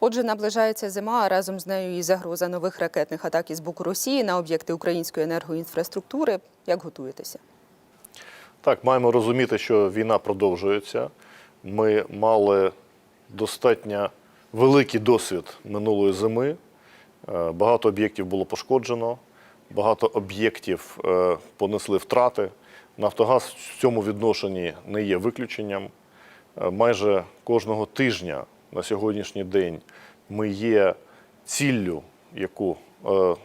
Отже, наближається зима, а разом з нею і загроза нових ракетних атак із боку Росії на об'єкти української енергоінфраструктури. Як готуєтеся? Так, маємо розуміти, що війна продовжується. Ми мали достатньо великий досвід минулої зими. Е, Багато об'єктів було пошкоджено, багато об'єктів е, понесли втрати. Нафтогаз в цьому відношенні не є виключенням. Е, Майже кожного тижня на сьогоднішній день ми є ціллю, яку, е,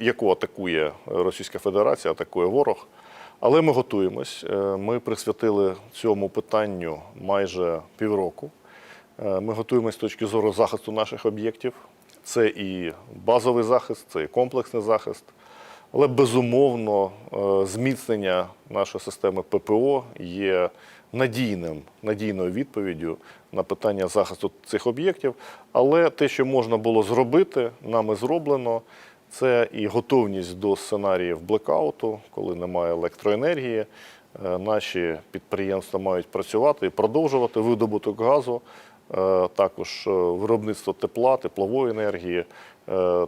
яку атакує Російська Федерація, атакує ворог. Але ми готуємось. Е, Ми присвятили цьому питанню майже півроку. Е, Ми готуємось з точки зору захисту наших об'єктів. Це і базовий захист, це і комплексний захист. Але безумовно, зміцнення нашої системи ППО є надійним, надійною відповіддю на питання захисту цих об'єктів. Але те, що можна було зробити, нами зроблено. Це і готовність до сценаріїв блекауту, коли немає електроенергії. Е, Наші підприємства мають працювати і продовжувати видобуток газу, е, також е, виробництво тепла, теплової енергії,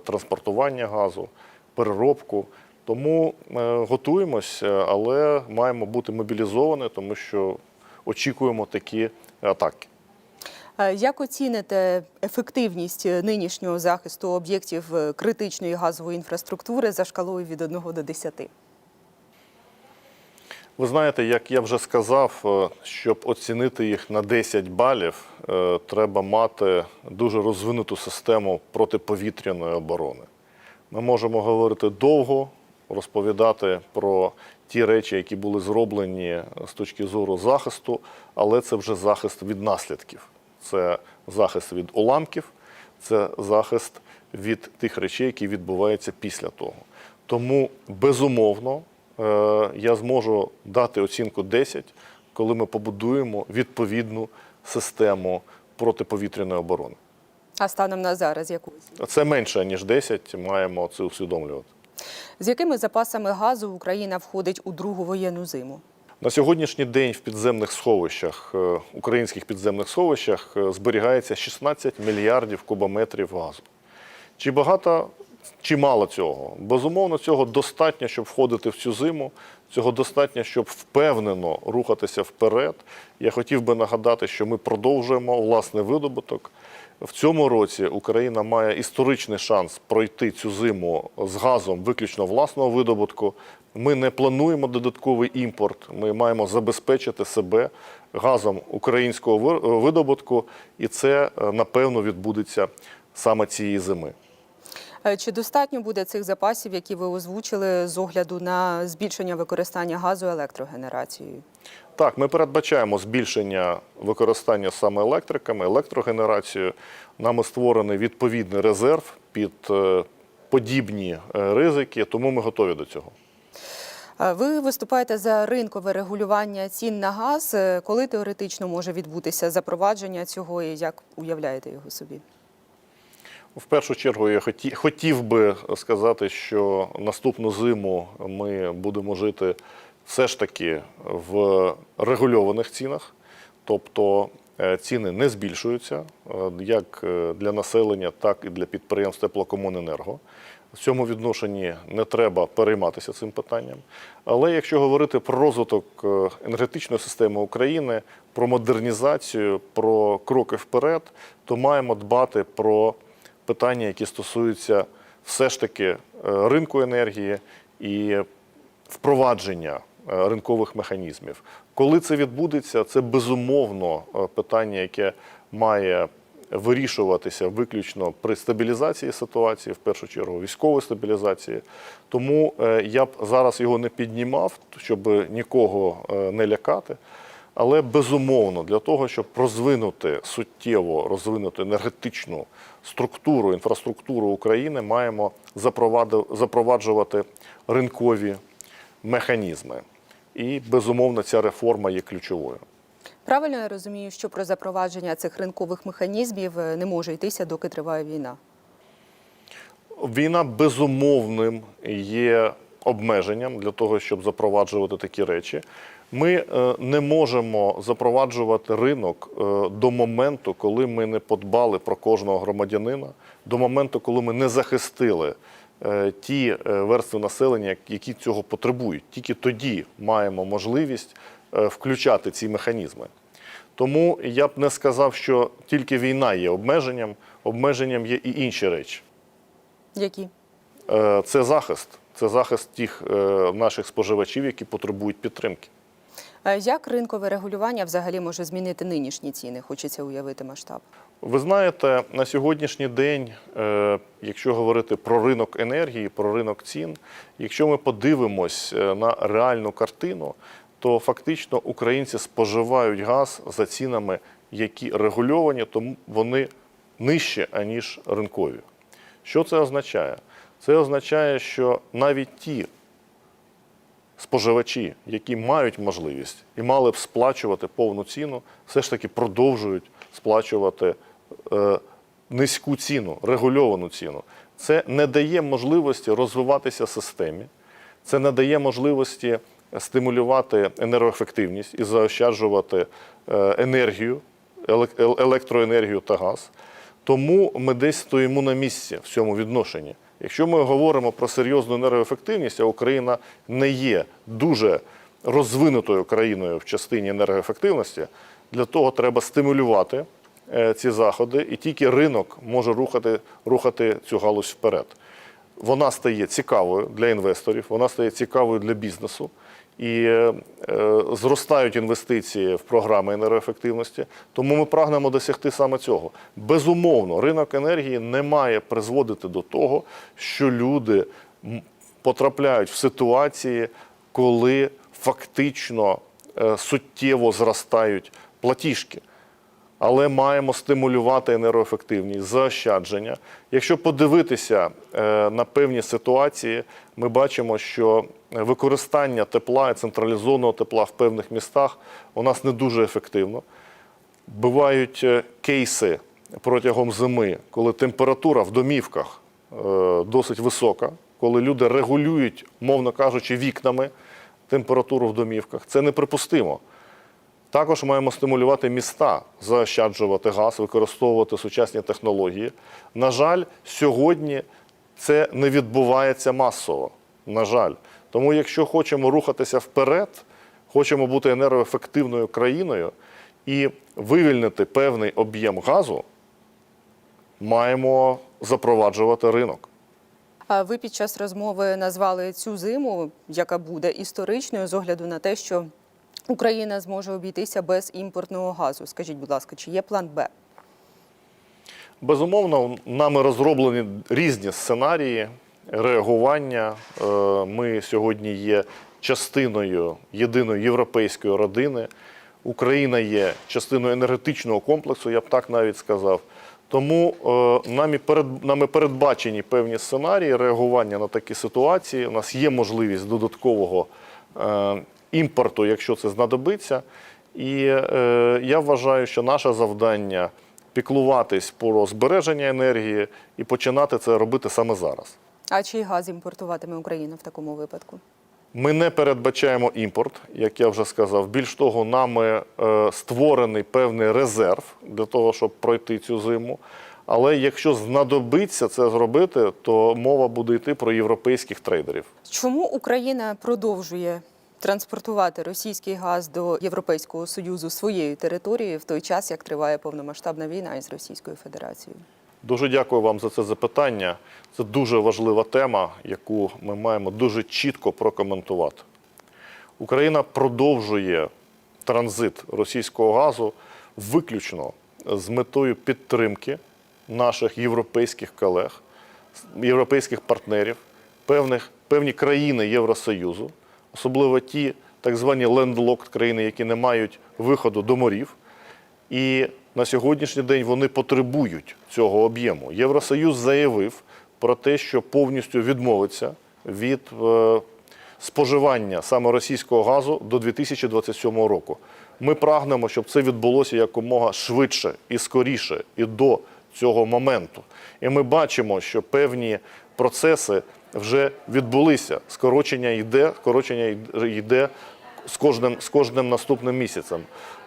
транспортування газу, переробку. Тому готуємось, але маємо бути мобілізовані, тому що очікуємо такі атаки. Е, Як оціните ефективність е, нинішнього захисту об'єктів е, критичної газової інфраструктури за шкалою від 1 до 10? Ви знаєте, як я вже сказав, щоб оцінити їх на 10 балів, треба мати дуже розвинуту систему протиповітряної оборони. Ми можемо говорити довго, розповідати про ті речі, які були зроблені з точки зору захисту, але це вже захист від наслідків. Це захист від уламків, це захист від тих речей, які відбуваються після того. Тому безумовно е, я зможу дати оцінку 10, коли ми побудуємо відповідну систему протиповітряної оборони. А станом на зараз яку? Це менше ніж 10, маємо це усвідомлювати. З якими запасами газу Україна входить у другу воєнну зиму? На сьогоднішній день в підземних сховищах, е, українських підземних сховищах е, зберігається 16 мільярдів кубометрів газу. Чи багато, чи мало цього? Безумовно, цього достатньо, щоб входити в цю зиму. Цього достатньо, щоб впевнено рухатися вперед. Я хотів би нагадати, що ми продовжуємо власний видобуток. В цьому році Україна має історичний шанс пройти цю зиму з газом виключно власного видобутку. Ми не плануємо додатковий імпорт. Ми маємо забезпечити себе газом українського ви- видобутку, і це е, напевно відбудеться саме цієї зими. Е, Чи достатньо буде цих запасів, які ви озвучили, з огляду на збільшення використання газу електрогенерацією? Так, ми передбачаємо збільшення використання саме електриками, електрогенерацією. Нами створений відповідний резерв під е, подібні е, ризики, тому ми готові до цього. Ви виступаєте за ринкове регулювання цін на газ. Коли теоретично може відбутися запровадження цього і як уявляєте його собі? В першу чергу я хотів би сказати, що наступну зиму ми будемо жити все ж таки в регульованих цінах, тобто е, ціни не збільшуються е, як е, для населення, так і для підприємств теплокомуненерго. В цьому відношенні не треба перейматися цим питанням. Але якщо говорити про розвиток енергетичної системи України, про модернізацію, про кроки вперед, то маємо дбати про питання, які стосуються все ж таки е, ринку енергії і впровадження е, ринкових механізмів. Коли це відбудеться, це безумовно е, питання, яке має вирішуватися виключно при стабілізації ситуації, в першу чергу військової стабілізації. Тому я б зараз його не піднімав, щоб нікого не лякати. Але безумовно, для того, щоб розвинути суттєво розвинути енергетичну структуру, інфраструктуру України, маємо запроваджувати ринкові механізми. І безумовно, ця реформа є ключовою. Правильно я розумію, що про запровадження цих ринкових механізмів е, не може йтися, доки триває війна. Війна безумовним є обмеженням для того, щоб запроваджувати такі речі. Ми е, не можемо запроваджувати ринок е, до моменту, коли ми не подбали про кожного громадянина, до моменту, коли ми не захистили е, ті верстви населення, які цього потребують. Тільки тоді маємо можливість включати ці механізми. Тому я б не сказав, що тільки війна є обмеженням, обмеженням є і інші речі. Які? Це захист, це захист тих наших споживачів, які потребують підтримки. Е, Як ринкове регулювання взагалі може змінити нинішні ціни? Хочеться уявити масштаб. Ви знаєте, на сьогоднішній день, е, якщо говорити про ринок енергії, про ринок цін, якщо ми подивимось е, на реальну картину, то фактично українці споживають газ за цінами, які регульовані, тому вони нижче, аніж ринкові. Що це означає? Це означає, що навіть ті споживачі, які мають можливість і мали б сплачувати повну ціну, все ж таки продовжують сплачувати е, низьку ціну, регульовану ціну. Це не дає можливості розвиватися системі, це не дає можливості стимулювати енергоефективність і заощаджувати е, енергію, елек- електроенергію та газ. Тому ми десь стоїмо на місці в цьому відношенні. Якщо ми говоримо про серйозну енергоефективність, а Україна не є дуже розвинутою країною в частині енергоефективності, для того треба стимулювати е, ці заходи, і тільки ринок може рухати, рухати цю галузь вперед. Вона стає цікавою для інвесторів, вона стає цікавою для бізнесу. І е, е, зростають інвестиції в програми енергоефективності, тому ми прагнемо досягти саме цього. Безумовно, ринок енергії не має призводити до того, що люди потрапляють в ситуації, коли фактично е, суттєво зростають платіжки але маємо стимулювати енергоефективність, заощадження. Якщо подивитися е, на певні ситуації, ми бачимо, що використання тепла і централізованого тепла в певних містах у нас не дуже ефективно. Бувають е, кейси протягом зими, коли температура в домівках е, досить висока, коли люди регулюють, мовно кажучи, вікнами температуру в домівках. Це неприпустимо. Також маємо стимулювати міста, заощаджувати газ, використовувати сучасні технології. На жаль, сьогодні це не відбувається масово. На жаль. Тому, якщо хочемо рухатися вперед, хочемо бути енергоефективною країною і вивільнити певний об'єм газу, маємо запроваджувати ринок. А ви під час розмови назвали цю зиму, яка буде історичною, з огляду на те, що Україна зможе обійтися без імпортного газу. Скажіть, будь ласка, чи є план Б? Безумовно, нами розроблені різні сценарії реагування. Е, Ми сьогодні є частиною єдиної європейської родини. Україна є частиною енергетичного комплексу, я б так навіть сказав. Тому е, нами, перед, нами передбачені певні сценарії реагування на такі ситуації. У нас є можливість додаткового е, імпорту, якщо це знадобиться. І я вважаю, що наше завдання піклуватись про збереження енергії і починати це робити саме зараз. А чий газ імпортуватиме Україна в такому випадку? Ми не передбачаємо імпорт, як я вже сказав. Більш того, нами е, створений певний резерв для того, щоб пройти цю зиму. Але якщо знадобиться це зробити, то мова буде йти про європейських трейдерів. Чому Україна продовжує транспортувати російський газ до Європейського Союзу своєю територією в той час, як триває повномасштабна війна із Російською Федерацією? Дуже дякую вам за це запитання. Це дуже важлива тема, яку ми маємо дуже чітко прокоментувати. Україна продовжує транзит російського газу виключно з метою підтримки наших європейських колег, європейських партнерів, певних, певні країни Євросоюзу, особливо ті так звані лендлокд країни, які не мають виходу до морів. І на сьогоднішній день вони потребують цього об'єму. Євросоюз заявив про те, що повністю відмовиться від е, споживання саме російського газу до 2027 року. Ми прагнемо, щоб це відбулося якомога швидше і скоріше, і до цього моменту. І ми бачимо, що певні процеси вже відбулися. Скорочення йде, скорочення йде з кожним, з кожним наступним місяцем.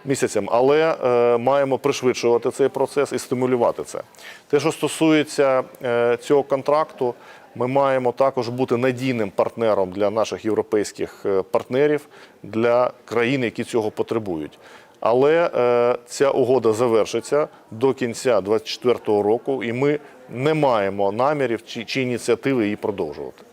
місяцем. Але е, маємо пришвидшувати цей процес і стимулювати це. Те, що стосується е, цього контракту, ми маємо також бути надійним партнером для наших європейських е, партнерів, для країн, які цього потребують. Але е, ця угода завершиться до кінця 2024 року, і ми не маємо намірів чи, чи ініціативи її продовжувати.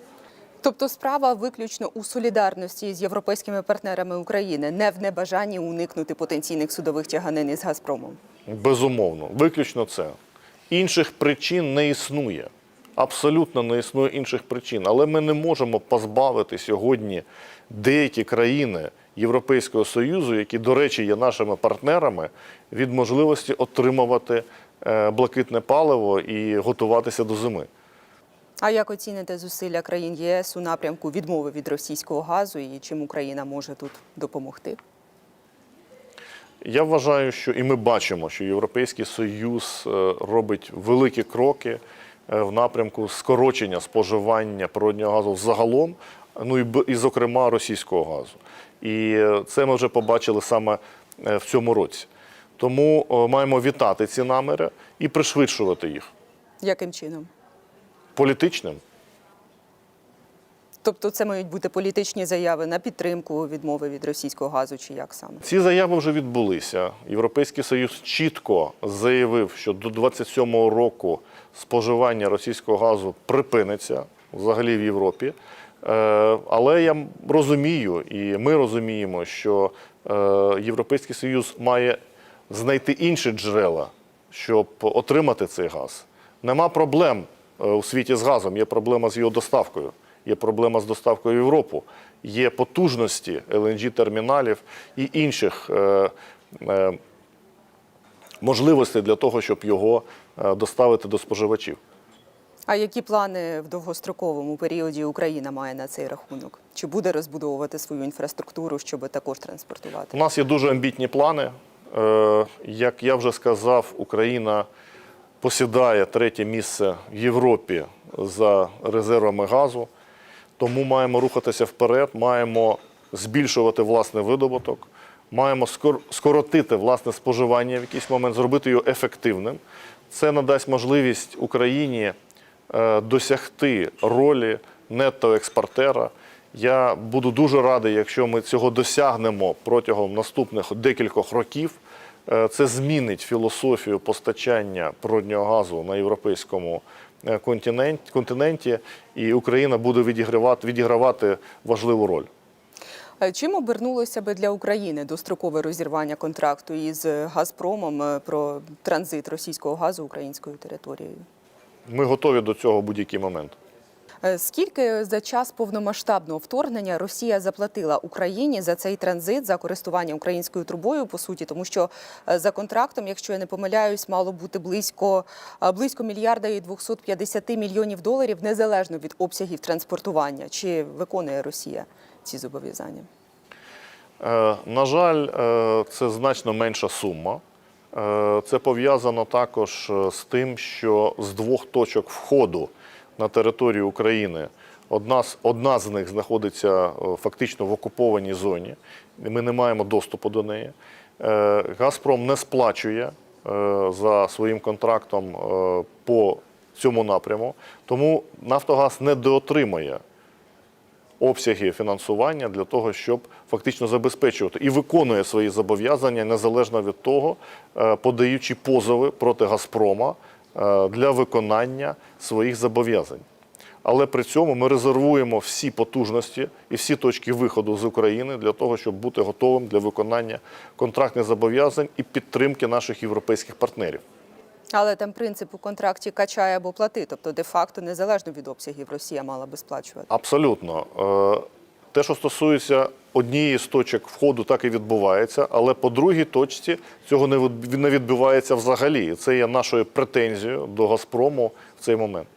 Тобто справа виключно у солідарності з європейськими партнерами України, не в небажанні уникнути потенційних судових тяганин із Газпромом. Безумовно, виключно це. Інших причин не існує. Абсолютно не існує інших причин. Але ми не можемо позбавити сьогодні деякі країни Європейського Союзу, які, до речі, є нашими партнерами, від можливості отримувати е, блакитне паливо і готуватися до зими. А як оціните зусилля країн ЄС у напрямку відмови від російського газу і чим Україна може тут допомогти? Я вважаю, що і ми бачимо, що Європейський Союз е, робить великі кроки е, в напрямку скорочення споживання природнього газу взагалом, ну і, зокрема російського газу. І е, це ми вже побачили саме е, в цьому році. Тому е, маємо вітати ці наміри і пришвидшувати їх Яким чином? політичним. Тобто це мають бути політичні заяви на підтримку відмови від російського газу, чи як саме? Ці заяви вже відбулися. Європейський Союз чітко заявив, що до 27-го року споживання російського газу припиниться взагалі в Європі. Е, Але я розумію, і ми розуміємо, що е, Європейський Союз має знайти інші джерела, щоб отримати цей газ. Нема проблем е, у світі з газом, є проблема з його доставкою, є проблема з доставкою в Європу, є потужності LNG-терміналів і інших можливостей для того, щоб його доставити до споживачів. А які плани в довгостроковому періоді Україна має на цей рахунок? Чи буде розбудовувати свою інфраструктуру, щоб також транспортувати? У нас є дуже амбітні плани. Е, Як я вже сказав, Україна посідає третє місце в Європі за резервами газу. Тому маємо рухатися вперед, маємо збільшувати власний видобуток, маємо скор- скоротити власне споживання в якийсь момент, зробити його ефективним. Це надасть можливість Україні досягти ролі нетто-експортера. Я буду дуже радий, якщо ми цього досягнемо протягом наступних декількох років. Е, Це змінить філософію постачання природнього газу на європейському е, континенті, і Україна буде відігравати, відігравати важливу роль. Е, Чим обернулося би для України дострокове розірвання контракту із Газпромом е, про транзит російського газу українською територією? Ми готові до цього в будь-який момент. Е, Скільки за час повномасштабного вторгнення Росія заплатила Україні за цей транзит за користування українською трубою, по суті, тому що е, за контрактом, якщо я не помиляюсь, мало бути близько е, близько мільярда і 250 мільйонів доларів, незалежно від обсягів транспортування. Чи виконує Росія ці зобов'язання? На жаль, це значно менша сума. Е, Це пов'язано також е, з тим, що з двох точок входу на територію України одна з, одна з них знаходиться е, фактично в окупованій зоні. Ми не маємо доступу до неї. Газпром не сплачує за своїм контрактом по цьому напряму, тому Нафтогаз не доотримає обсяги фінансування для того, щоб фактично забезпечувати і виконує свої зобов'язання незалежно від того, е, подаючи позови проти Газпрома е, для виконання своїх зобов'язань. Але при цьому ми резервуємо всі потужності і всі точки виходу з України для того, щоб бути готовим для виконання контрактних зобов'язань і підтримки наших європейських партнерів. Але там принцип у контракті качає або плати, тобто де-факто незалежно від обсягів Росія мала би сплачувати. Абсолютно. Е, Те, що стосується однієї з точок входу, так і відбувається, але по другій точці цього не відбувається взагалі. Це є нашою претензією до Газпрому в цей момент.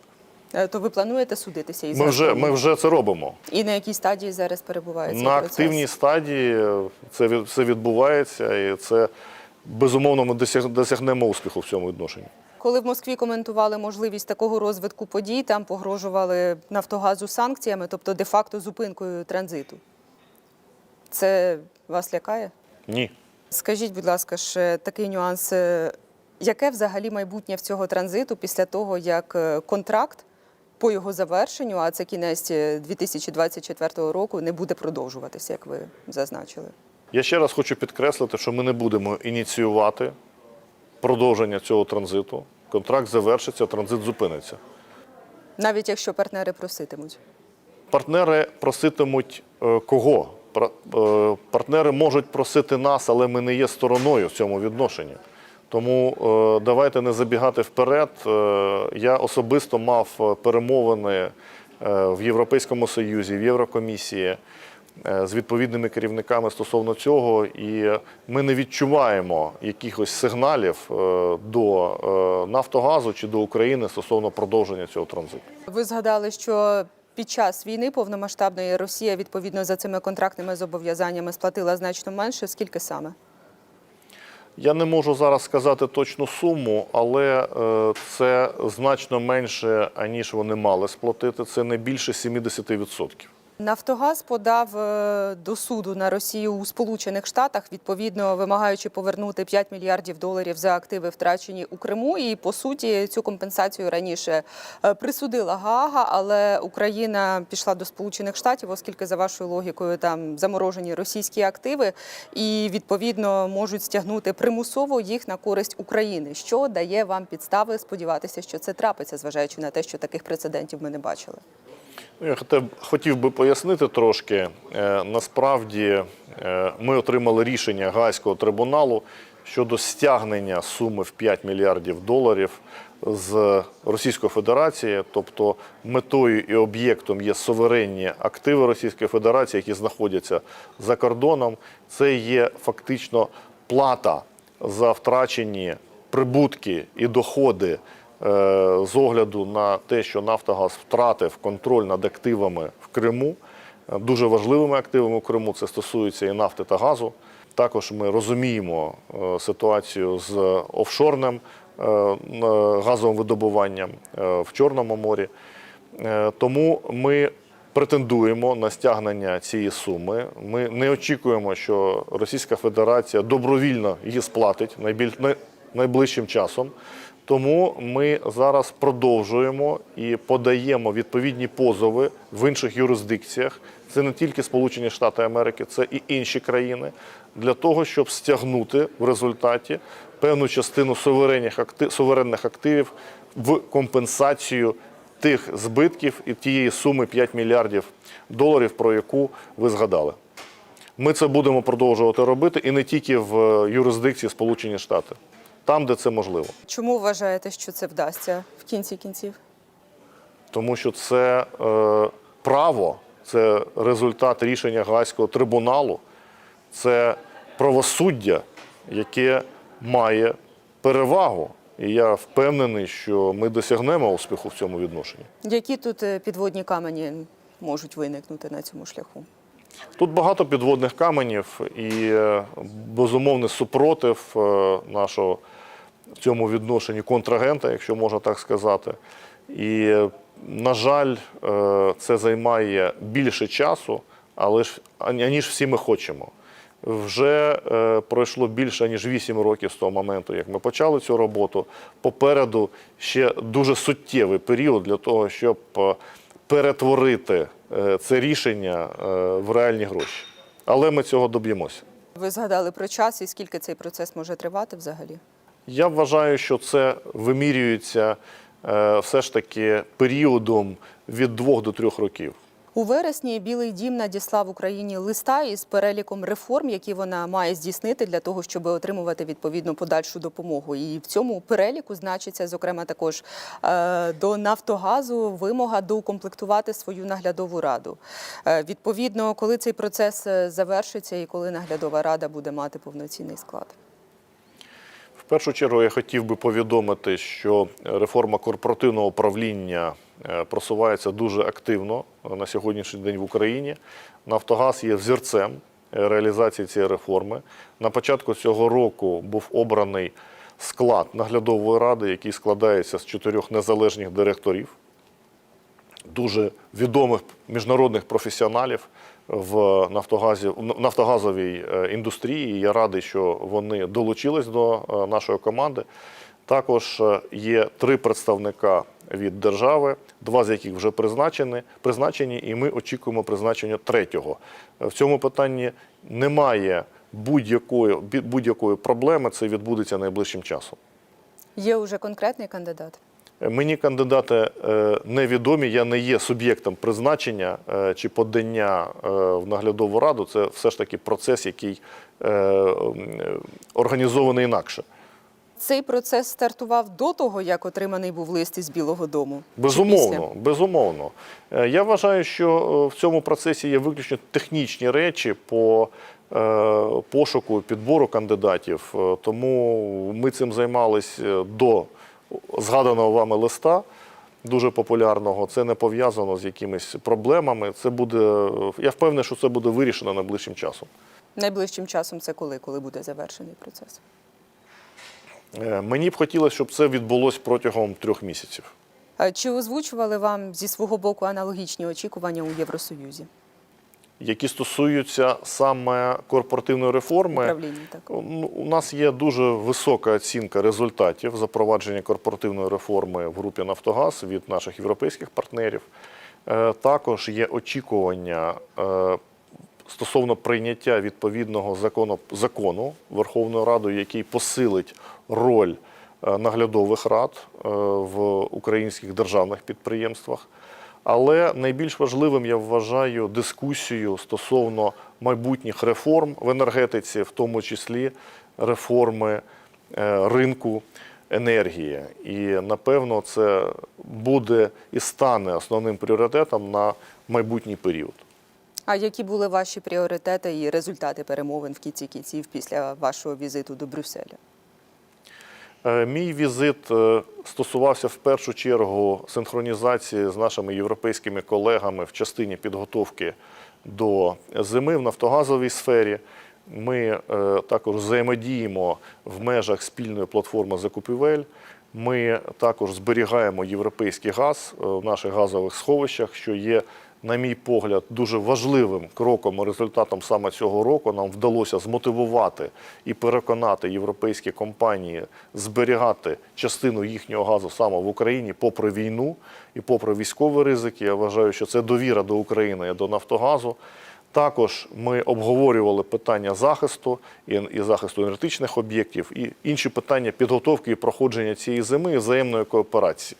Е, То ви плануєте судитися із Ми вже, ми вже це робимо. І на якій стадії зараз перебуває цей На процес? активній стадії це, це відбувається, і це безумовно ми досяг- досягнемо успіху в цьому відношенні. Коли в Москві коментували можливість такого розвитку подій, там погрожували Нафтогазу санкціями, тобто де-факто зупинкою транзиту. Це вас лякає? Ні. Скажіть, будь ласка, ще такий нюанс. е, Яке взагалі майбутнє в цього транзиту після того, як е, контракт по його завершенню, а це кінець е, 2024 року, не буде продовжуватися, як ви зазначили? Я ще раз хочу підкреслити, що ми не будемо ініціювати продовження цього транзиту. Контракт завершиться, транзит зупиниться. Навіть якщо партнери проситимуть. Партнери проситимуть е, кого? Е, Партнери можуть просити нас, але ми не є стороною в цьому відношенні. Тому е, давайте не забігати вперед. Я особисто мав перемовини в Європейському Союзі, в Єврокомісії з відповідними керівниками стосовно цього, і ми не відчуваємо якихось сигналів е, до е, Нафтогазу чи до України стосовно продовження цього транзиту. Ви згадали, що під час війни повномасштабної Росія відповідно за цими контрактними зобов'язаннями сплатила значно менше. Скільки саме? Я не можу зараз сказати точну суму, але е, це значно менше, аніж вони мали сплатити. Це не більше 70%. Нафтогаз подав е, до суду на Росію у Сполучених Штатах, відповідно вимагаючи повернути 5 мільярдів доларів за активи, втрачені у Криму. І по суті цю компенсацію раніше е, присудила Гаага, але Україна пішла до Сполучених Штатів, оскільки за вашою логікою там заморожені російські активи, і відповідно можуть стягнути примусово їх на користь України, що дає вам підстави сподіватися, що це трапиться, зважаючи на те, що таких прецедентів ми не бачили. Ну, Я хотів- би пояснити трошки. Е, Насправді е, ми отримали рішення Гаазького трибуналу щодо стягнення суми в 5 мільярдів доларів з Російської Федерації. Тобто метою і об'єктом є суверенні активи Російської Федерації, які знаходяться за кордоном. Це є фактично плата за втрачені прибутки і доходи з огляду на те, що Нафтогаз втратив контроль над активами в Криму, е, дуже важливими активами в Криму, це стосується і нафти та газу. Також ми розуміємо е, ситуацію з офшорним е, газовим видобуванням е, в Чорному морі. Е, Тому ми претендуємо на стягнення цієї суми. Ми не очікуємо, що Російська Федерація добровільно її сплатить найбіль... най- найближчим часом. Тому ми зараз продовжуємо і подаємо відповідні позови в інших юрисдикціях. Це не тільки Сполучені Штати Америки, це і інші країни, для того, щоб стягнути в результаті певну частину суверенних актив, суверенних активів в компенсацію тих збитків і тієї суми 5 мільярдів доларів, про яку ви згадали. Ми це будемо продовжувати робити і не тільки в е, юрисдикції Сполучені Штати, там, де це можливо. Чому вважаєте, що це вдасться в кінці кінців? Тому що це е, право, це результат рішення Гаазького трибуналу, це правосуддя, яке має перевагу. І я впевнений, що ми досягнемо успіху в цьому відношенні. Які тут е, підводні камені можуть виникнути на цьому шляху? Тут багато підводних каменів і е, безумовний супротив е, нашого в цьому відношенні контрагента, якщо можна так сказати. І, на жаль, е, це займає більше часу, але ж аніж всі ми хочемо. Вже е, пройшло більше ніж 8 років з того моменту, як ми почали цю роботу. Попереду ще дуже суттєвий період для того, щоб е, перетворити е, це рішення е, в реальні гроші. Але ми цього доб'ємося. Ви згадали про час і скільки цей процес може тривати взагалі? Я вважаю, що це вимірюється е, все ж таки періодом від двох до трьох років. У вересні Білий Дім надіслав Україні листа із переліком реформ, які вона має здійснити для того, щоб отримувати відповідну подальшу допомогу. І в цьому переліку значиться, зокрема, також е, до Нафтогазу вимога доукомплектувати свою наглядову раду. Е, Відповідно, коли цей процес завершиться і коли наглядова рада буде мати повноцінний склад. В першу чергу я хотів би повідомити, що реформа корпоративного управління е, просувається дуже активно на сьогоднішній день в Україні. Нафтогаз є взірцем е, реалізації цієї реформи. На початку цього року був обраний склад наглядової ради, який складається з чотирьох незалежних директорів дуже відомих міжнародних професіоналів. В Нафтогазі в нафтогазовій е, індустрії. Я радий, що вони долучились до е, нашої команди. Також е, є три представника від держави, два з яких вже призначені, призначені, і ми очікуємо призначення третього. В цьому питанні немає будь-якої будь-якої проблеми. Це відбудеться найближчим часом. Є вже конкретний кандидат. Мені кандидати е, невідомі, я не є суб'єктом призначення е, чи подання е, в наглядову раду. Це все ж таки процес, який організований інакше. Цей процес стартував до того, як отриманий був лист із Білого Дому. Безумовно, безумовно. Я вважаю, що в цьому процесі є виключно технічні речі по пошуку підбору кандидатів. Тому ми цим займались е, до згаданого вами листа. Дуже популярного, це не пов'язано з якимись проблемами. Це буде, я впевнений, що це буде вирішено найближчим часом. Найближчим часом це коли, коли буде завершений процес? Е, Мені б хотілося, щоб це відбулося протягом трьох місяців. Чи озвучували вам зі свого боку аналогічні очікування у Євросоюзі? Які стосуються саме корпоративної реформи, так. Ну, У нас є дуже висока оцінка результатів запровадження корпоративної реформи в групі Нафтогаз від наших європейських партнерів. Е, Також є очікування е, стосовно прийняття відповідного закону, закону Верховною Радою, який посилить роль е, наглядових рад в українських державних підприємствах. Але найбільш важливим я вважаю дискусію стосовно майбутніх реформ в енергетиці, в тому числі реформи е, ринку енергії. І напевно це буде і стане основним пріоритетом на майбутній період. А які були ваші пріоритети і результати перемовин в кінці кінців після вашого візиту до Брюсселя? Е, Мій візит е, стосувався в першу чергу синхронізації з нашими європейськими колегами в частині підготовки до зими в нафтогазовій сфері. Ми е, також взаємодіємо в межах спільної платформи закупівель. Ми також зберігаємо європейський газ в наших газових сховищах, що є, на мій погляд, дуже важливим кроком і результатом саме цього року. Нам вдалося змотивувати і переконати європейські компанії зберігати частину їхнього газу саме в Україні, попри війну і попри військові ризики. Я вважаю, що це довіра до України і до Нафтогазу. Також ми обговорювали питання захисту і, і захисту енергетичних об'єктів, і інші питання підготовки і проходження цієї зими і взаємної кооперації.